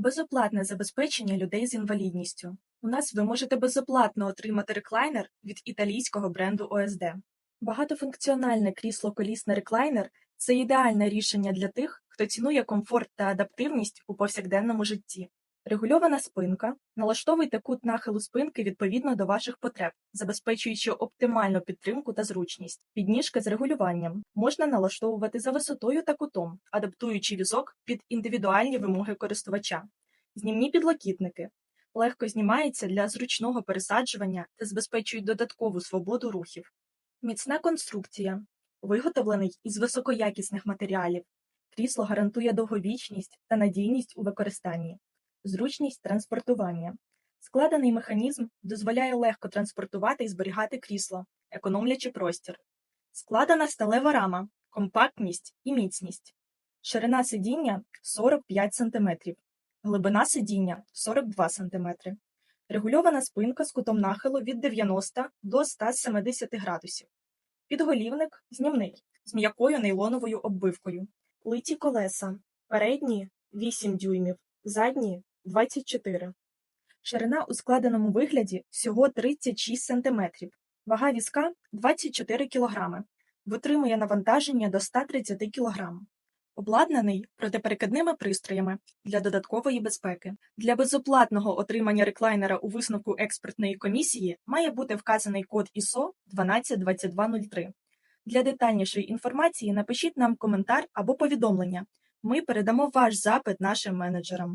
Безоплатне забезпечення людей з інвалідністю. У нас ви можете безоплатно отримати реклайнер від італійського бренду ОСД. Багатофункціональне крісло колісне реклайнер це ідеальне рішення для тих, хто цінує комфорт та адаптивність у повсякденному житті. Регульована спинка. Налаштовуйте кут нахилу спинки відповідно до ваших потреб, забезпечуючи оптимальну підтримку та зручність. Підніжка з регулюванням можна налаштовувати за висотою та кутом, адаптуючи візок під індивідуальні вимоги користувача. Знімні підлокітники легко знімається для зручного пересаджування та забезпечують додаткову свободу рухів. Міцна конструкція, виготовлений із високоякісних матеріалів. Крісло гарантує довговічність та надійність у використанні, зручність транспортування. Складений механізм дозволяє легко транспортувати і зберігати крісло, економлячи простір. Складена сталева рама, компактність і міцність. Ширина сидіння 45 см, глибина сидіння 42 см. Регульована спинка з кутом нахилу від 90 до 170 градусів. Підголівник знімний з м'якою нейлоновою оббивкою. Литі колеса. Передні 8 дюймів, задні 24. Ширина у складеному вигляді всього 36 см. Вага візка 24 кг. Витримує навантаження до 130 кг. Обладнаний протиперекидними пристроями для додаткової безпеки. Для безоплатного отримання реклайнера у висновку експертної комісії має бути вказаний код ISO 122203. Для детальнішої інформації напишіть нам коментар або повідомлення. Ми передамо ваш запит нашим менеджерам.